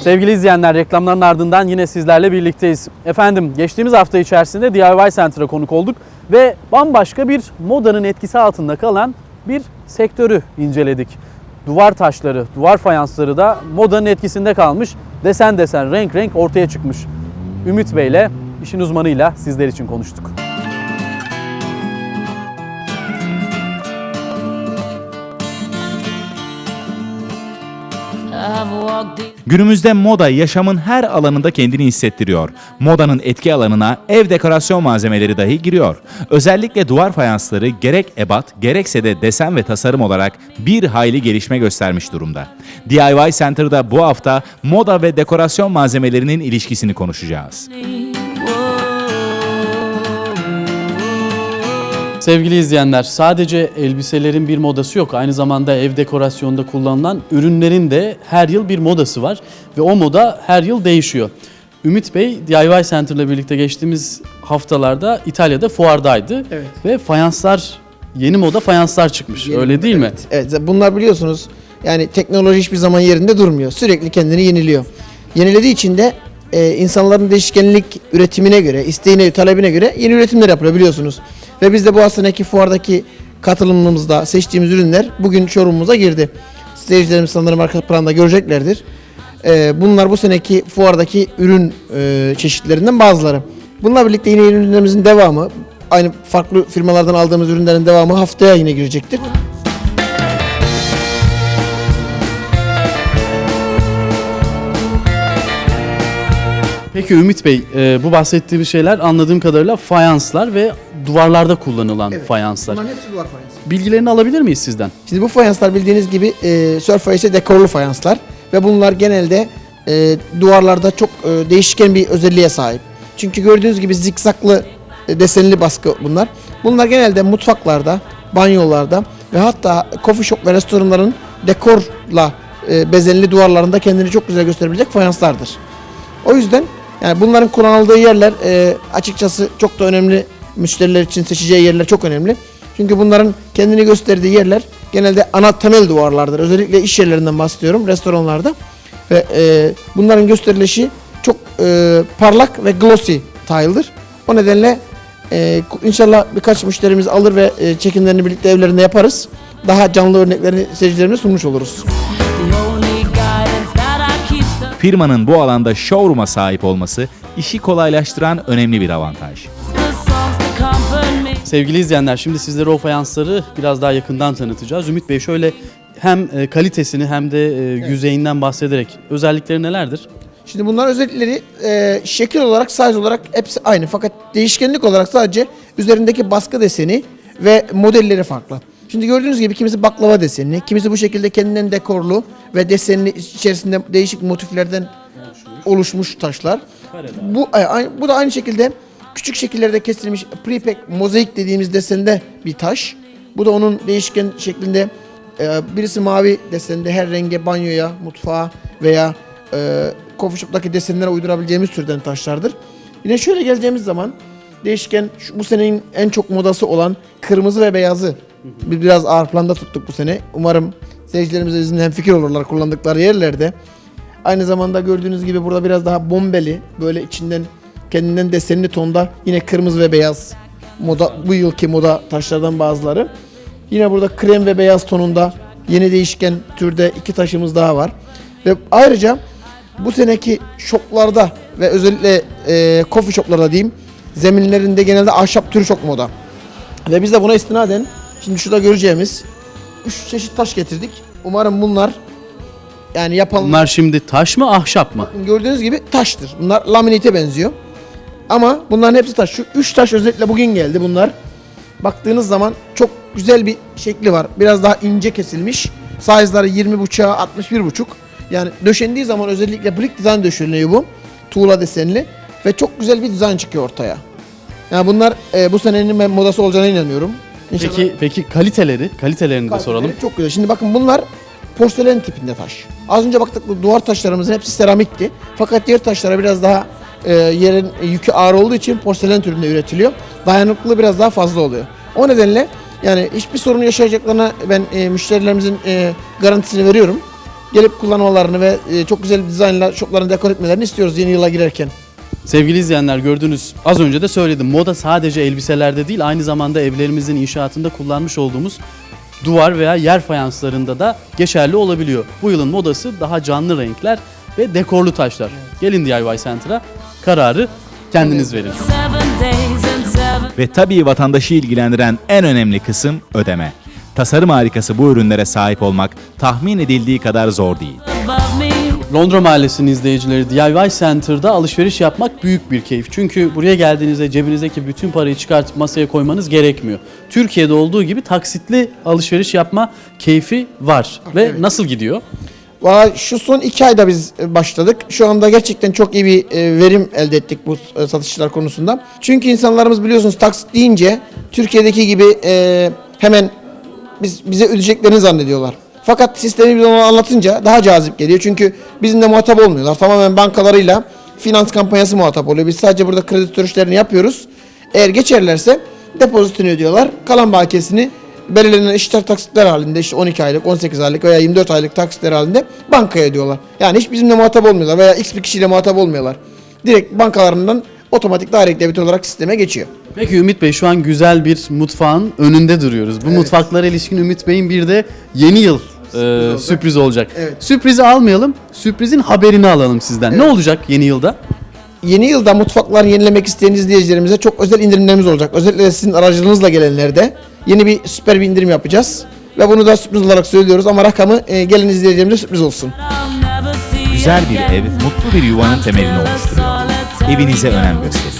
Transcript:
Sevgili izleyenler reklamların ardından yine sizlerle birlikteyiz. Efendim geçtiğimiz hafta içerisinde DIY Center'a konuk olduk ve bambaşka bir modanın etkisi altında kalan bir sektörü inceledik. Duvar taşları, duvar fayansları da modanın etkisinde kalmış. Desen desen, renk renk ortaya çıkmış. Ümit Bey'le işin uzmanıyla sizler için konuştuk. Günümüzde moda yaşamın her alanında kendini hissettiriyor. Modanın etki alanına ev dekorasyon malzemeleri dahi giriyor. Özellikle duvar fayansları gerek ebat gerekse de desen ve tasarım olarak bir hayli gelişme göstermiş durumda. DIY Center'da bu hafta moda ve dekorasyon malzemelerinin ilişkisini konuşacağız. Sevgili izleyenler, sadece elbiselerin bir modası yok. Aynı zamanda ev dekorasyonunda kullanılan ürünlerin de her yıl bir modası var ve o moda her yıl değişiyor. Ümit Bey DIY Center ile birlikte geçtiğimiz haftalarda İtalya'da fuardaydı Evet. ve fayanslar yeni moda fayanslar çıkmış. Yeni- Öyle değil mi? Evet, evet. Bunlar biliyorsunuz yani teknoloji hiçbir zaman yerinde durmuyor. Sürekli kendini yeniliyor. Yenilediği için de e, insanların değişkenlik üretimine göre, isteğine, talebine göre yeni üretimler yapılıyor biliyorsunuz. Ve biz de bu hastaneki fuardaki katılımımızda seçtiğimiz ürünler bugün showroom'umuza girdi. Seyircilerimiz sanırım arka planda göreceklerdir. E, bunlar bu seneki fuardaki ürün e, çeşitlerinden bazıları. Bununla birlikte yine ürünlerimizin devamı, aynı farklı firmalardan aldığımız ürünlerin devamı haftaya yine girecektir. Peki Ümit Bey, e, bu bahsettiğimiz şeyler anladığım kadarıyla fayanslar ve duvarlarda kullanılan fayanslar. Bunların hepsi duvar fayansı. Bilgilerini alabilir miyiz sizden? Şimdi bu fayanslar bildiğiniz gibi e, Surface dekorlu fayanslar ve bunlar genelde e, duvarlarda çok e, değişken bir özelliğe sahip. Çünkü gördüğünüz gibi zikzaklı e, desenli baskı bunlar. Bunlar genelde mutfaklarda, banyolarda ve hatta coffee shop ve restoranların dekorla e, bezenli duvarlarında kendini çok güzel gösterebilecek fayanslardır. O yüzden yani bunların kullanıldığı yerler e, açıkçası çok da önemli. Müşteriler için seçeceği yerler çok önemli. Çünkü bunların kendini gösterdiği yerler genelde ana temel duvarlardır. Özellikle iş yerlerinden bahsediyorum, restoranlarda. Ve e, bunların gösterilişi çok e, parlak ve glossy tile'dır. O nedenle e, inşallah birkaç müşterimiz alır ve e, çekimlerini birlikte evlerinde yaparız. Daha canlı örneklerini seyircilerimize sunmuş oluruz. Firmanın bu alanda showroom'a sahip olması işi kolaylaştıran önemli bir avantaj. Sevgili izleyenler şimdi sizlere o fayansları biraz daha yakından tanıtacağız. Ümit Bey şöyle hem e, kalitesini hem de e, yüzeyinden bahsederek özellikleri nelerdir? Şimdi bunlar özellikleri e, şekil olarak, size olarak hepsi aynı. Fakat değişkenlik olarak sadece üzerindeki baskı deseni ve modelleri farklı. Şimdi gördüğünüz gibi kimisi baklava desenli, kimisi bu şekilde kendinden dekorlu ve desenli içerisinde değişik motiflerden oluşmuş taşlar. Bu e, bu da aynı şekilde küçük şekillerde kesilmiş prepack mozaik dediğimiz desende bir taş. Bu da onun değişken şeklinde e, birisi mavi desende her renge banyoya, mutfağa veya e, coffee shop'taki desenlere uydurabileceğimiz türden taşlardır. Yine şöyle geleceğimiz zaman değişken şu, bu senenin en çok modası olan kırmızı ve beyazı biraz ağır planda tuttuk bu sene. Umarım seyircilerimiz de bizimle hemfikir olurlar kullandıkları yerlerde. Aynı zamanda gördüğünüz gibi burada biraz daha bombeli böyle içinden kendinden desenli tonda yine kırmızı ve beyaz moda bu yılki moda taşlardan bazıları. Yine burada krem ve beyaz tonunda yeni değişken türde iki taşımız daha var. Ve ayrıca bu seneki shoplarda ve özellikle e, coffee shoplarda diyeyim zeminlerinde genelde ahşap türü çok moda. Ve biz de buna istinaden şimdi şurada göreceğimiz üç çeşit taş getirdik. Umarım bunlar yani yapanlar Bunlar şimdi taş mı ahşap mı? gördüğünüz gibi taştır. Bunlar laminite benziyor. Ama bunların hepsi taş. Şu üç taş özellikle bugün geldi bunlar. Baktığınız zaman çok güzel bir şekli var. Biraz daha ince kesilmiş. Size'ları 20.5'a 61.5. Yani döşendiği zaman özellikle brick design döşeniyor bu. Tuğla desenli. Ve çok güzel bir dizayn çıkıyor ortaya. Yani bunlar e, bu senenin ben modası olacağına inanıyorum. İnşallah Peki peki kaliteleri, kalitelerini de soralım. Çok güzel. Şimdi bakın bunlar porselen tipinde taş. Az önce baktık bu duvar taşlarımızın hepsi seramikti. Fakat diğer taşlara biraz daha e, yerin yükü ağır olduğu için porselen türünde üretiliyor. Dayanıklılığı biraz daha fazla oluyor. O nedenle yani hiçbir sorun yaşayacaklarına ben e, müşterilerimizin e, garantisini veriyorum. gelip kullanmalarını ve e, çok güzel dizaynla shoplarını dekor etmelerini istiyoruz yeni yıla girerken. Sevgili izleyenler gördünüz az önce de söyledim moda sadece elbiselerde değil aynı zamanda evlerimizin inşaatında kullanmış olduğumuz duvar veya yer fayanslarında da geçerli olabiliyor. Bu yılın modası daha canlı renkler ve dekorlu taşlar. Gelin DIY Center'a kararı kendiniz verin. Ve tabii vatandaşı ilgilendiren en önemli kısım ödeme. Tasarım harikası bu ürünlere sahip olmak tahmin edildiği kadar zor değil. Londra Mahallesi'nin izleyicileri DIY Center'da alışveriş yapmak büyük bir keyif. Çünkü buraya geldiğinizde cebinizdeki bütün parayı çıkartıp masaya koymanız gerekmiyor. Türkiye'de olduğu gibi taksitli alışveriş yapma keyfi var. Ve evet. nasıl gidiyor? Valla şu son iki ayda biz e, başladık. Şu anda gerçekten çok iyi bir e, verim elde ettik bu e, satışlar konusunda. Çünkü insanlarımız biliyorsunuz taksit deyince Türkiye'deki gibi hemen biz bize ödeyeceklerini zannediyorlar. Fakat sistemi biz ona anlatınca daha cazip geliyor. Çünkü bizimle muhatap olmuyorlar. Tamamen bankalarıyla finans kampanyası muhatap oluyor. Biz sadece burada kredi törüşlerini yapıyoruz. Eğer geçerlerse depozitini ödüyorlar. Kalan bakiyesini belirlenen işler taksitler halinde işte 12 aylık, 18 aylık veya 24 aylık taksitler halinde bankaya ödüyorlar. Yani hiç bizimle muhatap olmuyorlar veya x bir kişiyle muhatap olmuyorlar. Direkt bankalarından otomatik direct debit olarak sisteme geçiyor. Peki Ümit Bey şu an güzel bir mutfağın önünde duruyoruz. Bu mutfaklara ilişkin Ümit Bey'in bir de yeni yıl e, sürpriz olacak. Evet. Sürprizi almayalım, sürprizin haberini alalım sizden. Ne olacak yeni yılda? Yeni yılda mutfaklarını yenilemek isteyen izleyicilerimize çok özel indirimlerimiz olacak. Özellikle sizin aracılığınızla gelenlerde yeni bir süper bir indirim yapacağız. Ve bunu da sürpriz olarak söylüyoruz ama rakamı e, gelen izleyicilerimize sürpriz olsun. Güzel bir ev, mutlu bir yuvanın temelini oluşturuyor. Evinize önem gösterin.